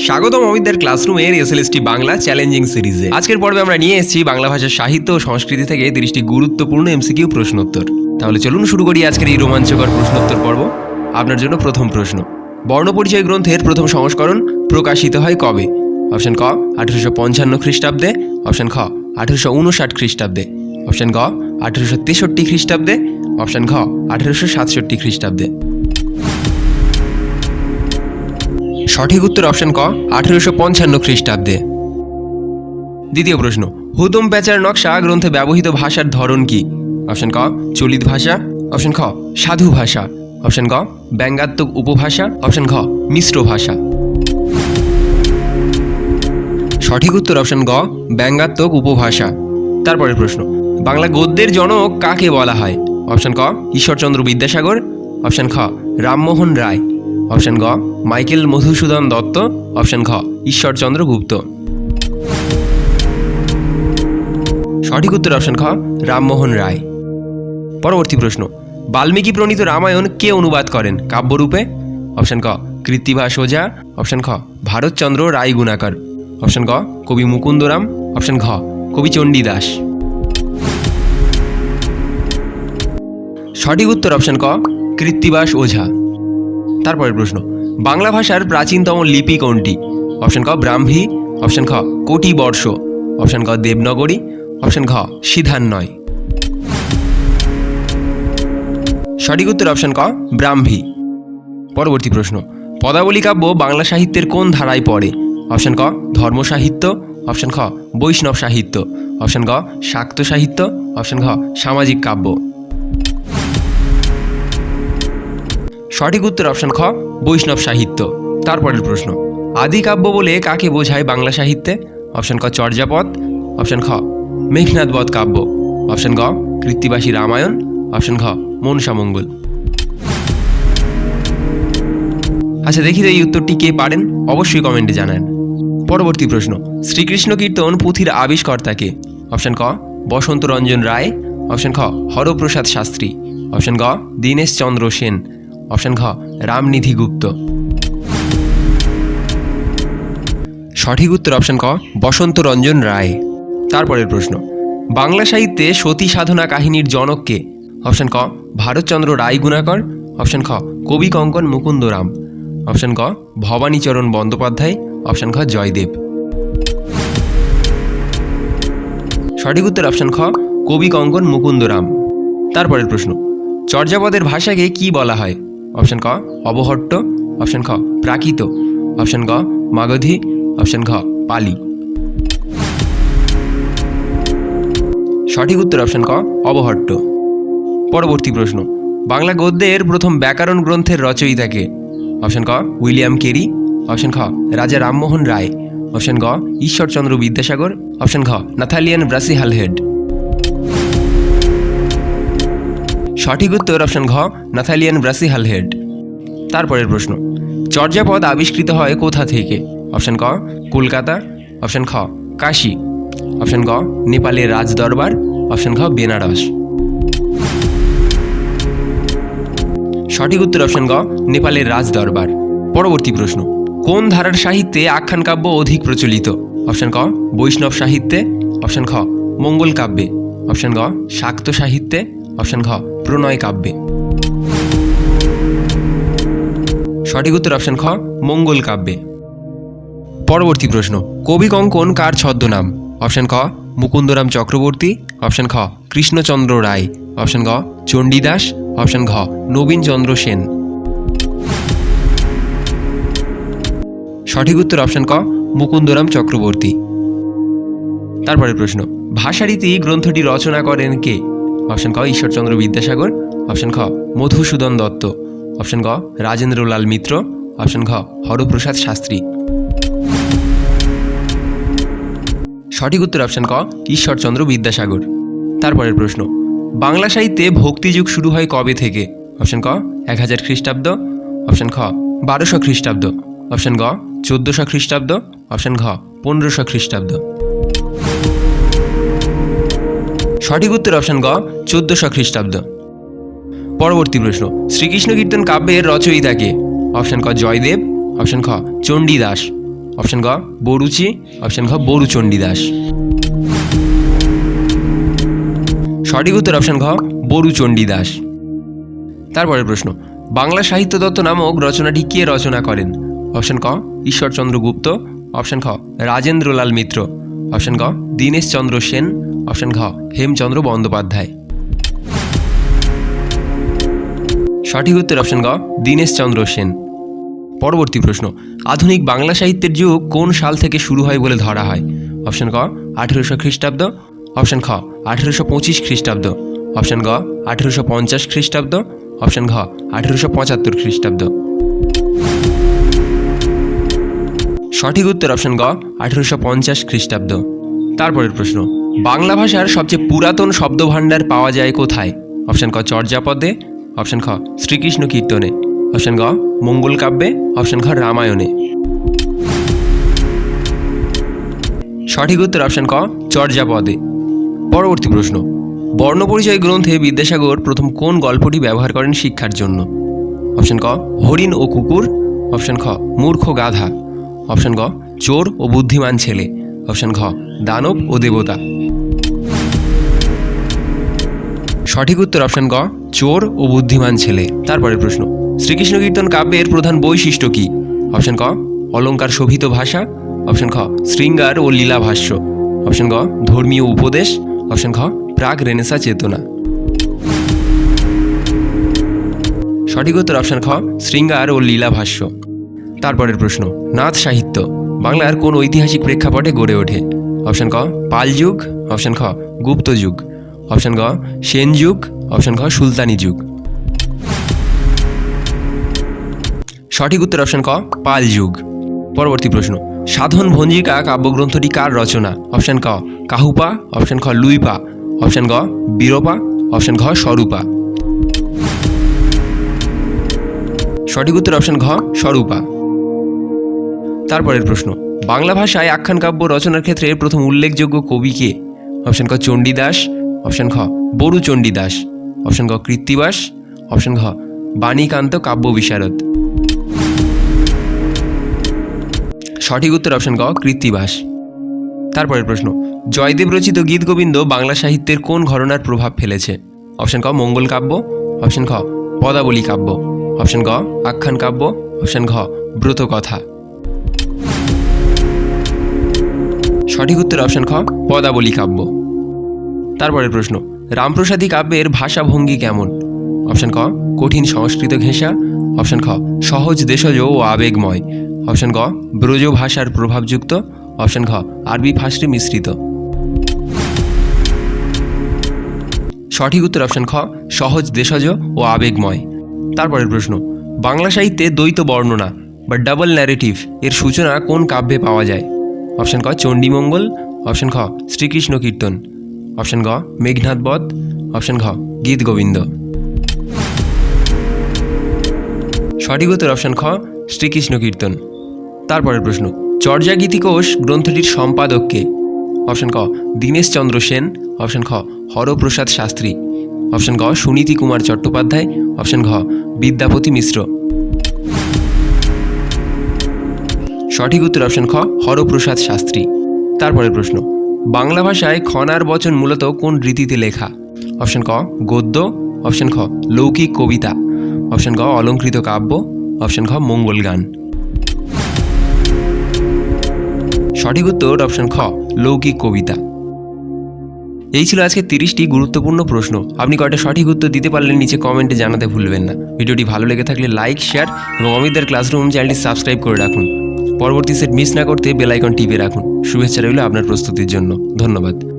স্বাগতম অমিতদের ক্লাসরুমের SLST Bangla challenging সিরিজে। আজকের পর্বে আমরা নিয়ে এসেছি বাংলা ভাষার সাহিত্য ও সংস্কৃতি থেকে তিরিশটি গুরুত্বপূর্ণ এমসিকিউ প্রশ্নোত্তর। তাহলে চলুন শুরু করি আজকের এই রোমাঞ্চকর প্রশ্নোত্তর পর্ব। আপনার জন্য প্রথম প্রশ্ন। বর্ণপরিচয় গ্রন্থের প্রথম সংস্করণ প্রকাশিত হয় কবে? অপশন ক, আঠেরোশো পঞ্চান্ন খ্রিস্টাব্দে। অপশন খ, আঠেরোশো উনষাট খ্রিস্টাব্দে। অপশন গ, আঠেরোশো তেষট্টি খ্রিস্টাব্দে। অপশন ঘ, আঠেরোশো সাতষট্টি খ্রিস্টাব্দে। সঠিক উত্তর অপশন ক, আঠেরোশো পঞ্চান্ন খ্রিস্টাব্দে। দ্বিতীয় প্রশ্ন হুতুম প্যাচার নকশা গ্রন্থে ব্যবহৃত ভাষার ধরন কি? অপশন ক, চলিত ভাষা। অপশন খ, সাধু ভাষা। অপশন ক ব্যঙ্গাত্মক উপভাষা। অপশন খ মিশ্র ভাষা। সঠিক উত্তর অপশন গ, ব্যঙ্গাত্মক উপভাষা। তারপরের প্রশ্ন, বাংলা গদ্যের জনক কাকে বলা হয়? অপশন ক, ঈশ্বরচন্দ্র বিদ্যাসাগর। অপশন খ, রামমোহন রায়। অপশন গ, মাইকেল মধুসূদন দত্ত। অপশন ঘ, ঈশ্বরচন্দ্র গুপ্ত। সঠিক উত্তর অপশন খ রামমোহন রায়। পরবর্তী প্রশ্ন, বাল্মীকি প্রণীত রামায়ণ কে অনুবাদ করেন, কাব্যরূপে? অপশন ক, কৃত্তিভা সোজা। অপশন খ ভারতচন্দ্র রায় গুণাকর। অপশন ক কবি মুকুন্দরাম। অপশন ঘ, কবি চণ্ডীদাস সঠিক উত্তর অপশন ক কৃত্তিবাস ওঝা তারপরের প্রশ্ন, বাংলা ভাষার প্রাচীনতম লিপি কোনটি? অপশন ক, ব্রাহ্মী, অপশন খ কোটি বর্ষ অপশন ক, দেবনগরী, অপশন ঘ সিধান্নয়। সঠিক উত্তর অপশন ক, ব্রাহ্মী। পরবর্তী প্রশ্ন, পদাবলী কাব্য বাংলা সাহিত্যের কোন ধারায় পড়ে? অপশন ক, ধর্ম সাহিত্য, অপশন খ, বৈষ্ণব সাহিত্য, অপশন গ, শাক্ত সাহিত্য, অপশন ঘ, সামাজিক কাব্য। সঠিক উত্তর অপশন খ, বৈষ্ণব সাহিত্য। তারপরের প্রশ্ন, আদি কাব্য বলে কাকে বোঝায় বাংলা সাহিত্যে? অপশন ক, চর্যাপদ। অপশন খ মেঘনাথ বধ কাব্য। অপশন গ, কৃত্তিবাসী রামায়ণ। অপশন ঘ মনসামঙ্গল আচ্ছা দেখি এই উত্তরটি কে পারেন? অবশ্যই কমেন্টে জানান। পরবর্তী প্রশ্ন, শ্রীকৃষ্ণ কীর্তন পুঁথির আবিষ্কর্তাকে অপশন ক বসন্ত রঞ্জন রায়। অপশন খ, হরপ্রসাদ শাস্ত্রী। অপশন গ, দীনেশ চন্দ্র সেন। অপশন ঘ, রামনিধি গুপ্ত। সঠিক উত্তর অপশন ক, বসন্ত রঞ্জন রায়। তারপরের প্রশ্ন, বাংলা সাহিত্যে সতী সাধনা কাহিনীর জনককে অপশন ক, ভারতচন্দ্র রায় গুণাকর অপশন খ, কবি কঙ্কন মুকুন্দরাম অপশন ক, ভবানীচরণ বন্দ্যোপাধ্যায়। অপশন খ জয়দেব। সঠিক উত্তর অপশন খ, কবি কঙ্কন মুকুন্দরাম তারপরের প্রশ্ন, চর্যাপদের ভাষাকে কি বলা হয়? অপশন ক, অবহট্ট। অপশন খ, প্রাকৃত। অপশন গ, মাগধী। অপশন ঘ, পালি। সঠিক উত্তর অপশন ক, অবহট্ট। পরবর্তী প্রশ্ন, বাংলা গদ্যের প্রথম ব্যাকরণ গ্রন্থের রচয়িতাকে অপশন ক, উইলিয়াম কেরি। অপশন খ, রাজা রামমোহন রায়। অপশন গ, ঈশ্বরচন্দ্র বিদ্যাসাগর। অপশন ঘ, নাথালিয়ান ব্রাসি ব্রাসিহালহেড সঠিক উত্তর অপশন ঘ, নাথালিয়ান ব্রাসিহালহেড তারপরের প্রশ্ন চর্যাপদ আবিষ্কৃত হয় কোথা থেকে? অপশন ক, কলকাতা। অপশন খ, কাশী। অপশন গ, নেপালের রাজদরবার। অপশন ঘ, বেনারস। সঠিক উত্তর অপশন গ, নেপালের রাজদরবার। পরবর্তী প্রশ্ন, কোন ধারার সাহিত্যে আখ্যান কাব্য অধিক প্রচলিত? অপশন ক, বৈষ্ণব সাহিত্যে। অপশন খ, মঙ্গল কাব্যে। অপশন গ, শাক্ত সাহিত্যে। অপশন ঘ প্রণয় কাব্যে। সঠিক উত্তর অপশন খ, মঙ্গল কাব্যে। পরবর্তী প্রশ্ন, কবি কঙ্কন কার ছদ্মনাম? অপশন ক, মুকুন্দরাম চক্রবর্তী। অপশন খ, কৃষ্ণচন্দ্র রায়। অপশন গ, চণ্ডীদাস। অপশন ঘ, নবীনচন্দ্র সেন। সঠিক উত্তর অপশন ক, মুকুন্দরাম চক্রবর্তী। তারপরের প্রশ্ন, ভাষারীতি গ্রন্থটি রচনা করেন কে? অপশন ক, ঈশ্বরচন্দ্র বিদ্যাসাগর। অপশন খ, মধুসূদন দত্ত। অপশন গ, রাজেন্দ্রলাল মিত্র। অপশন ঘ, হরপ্রসাদ শাস্ত্রী। সঠিক উত্তর অপশন ক, ঈশ্বরচন্দ্র বিদ্যাসাগর। তারপরের প্রশ্ন, বাংলা সাহিত্যে ভক্তিযুগ শুরু হয় কবে থেকে? অপশন ক, এক হাজার খ্রিস্টাব্দ। অপশন খ, বারোশো খ্রিস্টাব্দ। অপশন গ, চোদ্দোশো খ্রিস্টাব্দ। অপশন ঘ, পনেরোশো খ্রিস্টাব্দ। সঠিক উত্তর অপশন গ, চোদ্দশো খ্রিস্টাব্দ। পরবর্তী প্রশ্ন, শ্রীকৃষ্ণ কীর্তন কাব্যের রচয়িতাকে অপশন ক, জয়দেব অপশন খ, চণ্ডীদাস অপশন গ, বরুচি অপশন ঘ বরুচণ্ডীদাস। সঠিক উত্তর অপশন ঘ বরুচণ্ডীদাস। তারপরের প্রশ্ন, বাংলা সাহিত্য দত্ত নামক রচনাটি কে রচনা করেন? অপশন ক, ঈশ্বরচন্দ্র গুপ্ত অপশন খ, রাজেন্দ্রলাল মিত্র অপশন গ দীনেশ চন্দ্র সেন অপশন ঘ, হেমচন্দ্র বন্দ্যোপাধ্যায়। সঠিক উত্তর অপশন গ দীনেশ চন্দ্র সেন। পরবর্তী প্রশ্ন, আধুনিক বাংলা সাহিত্যের যুগ কোন সাল থেকে শুরু হয় বলে ধরা হয়? অপশন ক আঠেরোশো খ্রিস্টাব্দ। অপশন খ আঠেরোশো পঁচিশ খ্রিস্টাব্দ। অপশন গ আঠেরোশো পঞ্চাশ খ্রিস্টাব্দ। অপশন ঘ, আঠেরোশো পঁচাত্তর খ্রিস্টাব্দ। সঠিক উত্তর অপশন গ আঠেরোশো পঞ্চাশ খ্রিস্টাব্দ। তারপরের প্রশ্ন বাংলা ভাষার সবচেয়ে পুরাতন শব্দভাণ্ডার পাওয়া যায় কোথায়? অপশন ক, চর্যাপদে। অপশন খ, শ্রীকৃষ্ণ কীর্তনে। অপশন গ, মঙ্গল কাব্যে। অপশন খ রামায়ণে। সঠিক উত্তর অপশন ক, চর্যাপদে। পরবর্তী প্রশ্ন, বর্ণপরিচয় গ্রন্থে বিদ্যাসাগর প্রথম কোন গল্পটি ব্যবহার করেন শিক্ষার জন্য? অপশন ক, হরিণ ও কুকুর। অপশন খ, মূর্খ গাধা। অপশন গ, চোর ও বুদ্ধিমান ছেলে। অপশন ঘ, দানব ও দেবতা। সঠিক উত্তর অপশন গ, চোর ও বুদ্ধিমান ছেলে। তারপরের প্রশ্ন, শ্রীকৃষ্ণ কীর্তন কাব্যের প্রধান বৈশিষ্ট্য কি? অপশন ক, অলঙ্কার শোভিত ভাষা। অপশন খ, শৃঙ্গার ও লীলা ভাষ্য। অপশন গ, ধর্মীয় উপদেশ। অপশন খ, প্রাগ রেনেসা চেতনা। সঠিক উত্তর অপশন খ, শৃঙ্গার ও লীলা ভাষ্য। তারপরের প্রশ্ন, নাথ সাহিত্য। বাংলার কোন ঐতিহাসিক প্রেক্ষাপটে গড়ে ওঠে? অপশন ক পাল যুগ অপশন খ গুপ্ত যুগ অপশন গ, সেন যুগ। অপশন খ সুলতানি যুগ। সঠিক উত্তর অপশন ক, পাল যুগ। পরবর্তী প্রশ্ন, সাধন ভঞ্জিকা কাব্যগ্রন্থটি কার রচনা? অপশন ক, কাহুপা। অপশন খ, লুইপা। অপশন গ, বীরপা। অপশন ঘ, স্বরূপা। সঠিক উত্তর অপশন ঘ, স্বরূপা। তারপরের প্রশ্ন, বাংলা ভাষায় আখ্যান কাব্য রচনার ক্ষেত্রে প্রথম উল্লেখযোগ্য কবি কে? অপশন ক, চণ্ডীদাস। অপশন খ বরু চণ্ডীদাস অপশন ক কৃত্তিবাস। অপশন ঘ, বাণীকান্ত কাব্য বিশারদ সঠিক উত্তর অপশন ক কৃত্তিবাস। তারপরের প্রশ্ন, জয়দেব রচিত গীত গোবিন্দ বাংলা সাহিত্যের কোন ঘরনার প্রভাব ফেলেছে? অপশন ক মঙ্গল কাব্য। অপশন খ পদাবলী কাব্য। অপশন গ আখ্যান কাব্য। অপশন ঘ ব্রত কথা সঠিক উত্তর অপশন খ পদাবলী কাব্য। তারপরের প্রশ্ন, রামপ্রসাদী কাব্যের ভাষাভঙ্গি কেমন? অপশন ক, কঠিন সংস্কৃত ঘেঁষা। অপশন খ, সহজ দেশজ ও আবেগময়। অপশন গ, ব্রজ ভাষার প্রভাবযুক্ত। অপশন ঘ, আরবি ফাঁসটি মিশ্রিত। সঠিক উত্তর অপশন খ, সহজ দেশজ ও আবেগময়। তারপরের প্রশ্ন, বাংলা সাহিত্যে দ্বৈত বর্ণনা বা ডাবল ন্যারেটিভ এর সূচনা কোন কাব্যে পাওয়া যায়? অপশন ক, চণ্ডীমঙ্গল। অপশন খ, শ্রীকৃষ্ণ কীর্তন। অপশন গ, মেঘনাথ বধ। অপশন ঘ, গীত গোবিন্দ। সঠিক উত্তর অপশন খ, শ্রীকৃষ্ণ কীর্তন। তারপরের প্রশ্ন চর্যা গীতিকোষ গ্রন্থটির সম্পাদককে অপশন ক, দীনেশ চন্দ্র সেন। অপশন খ, হরপ্রসাদ শাস্ত্রী। অপশন গ, সুনীতি কুমার চট্টোপাধ্যায়। অপশন ঘ, বিদ্যাপতি মিশ্র। সঠিক উত্তর অপশন খ, হরপ্রসাদ শাস্ত্রী। তারপরের প্রশ্ন বাংলা ভাষায় খনার বচন মূলত কোন রীতিতে লেখা? অপশন ক, গদ্য। অপশন খ, লৌকিক কবিতা। অপশন ক অলঙ্কৃত কাব্য। অপশন খ, মঙ্গল গান। সঠিক উত্তর অপশন খ, লৌকিক কবিতা। এই ছিল আজকে তিরিশটি গুরুত্বপূর্ণ প্রশ্ন। আপনি কয়টা সঠিক উত্তর দিতে পারলে নিচে কমেন্টে জানাতে ভুলবেন না। ভিডিওটি ভালো লেগে থাকলে লাইক, শেয়ার এবং অমিতদের ক্লাসরুম চ্যানেলটি সাবস্ক্রাইব করে রাখুন। পরবর্তী সেট মিস না করতে বেলাইকন টিপে রাখুন। শুভেচ্ছা রইল আপনার প্রস্তুতির জন্য। ধন্যবাদ।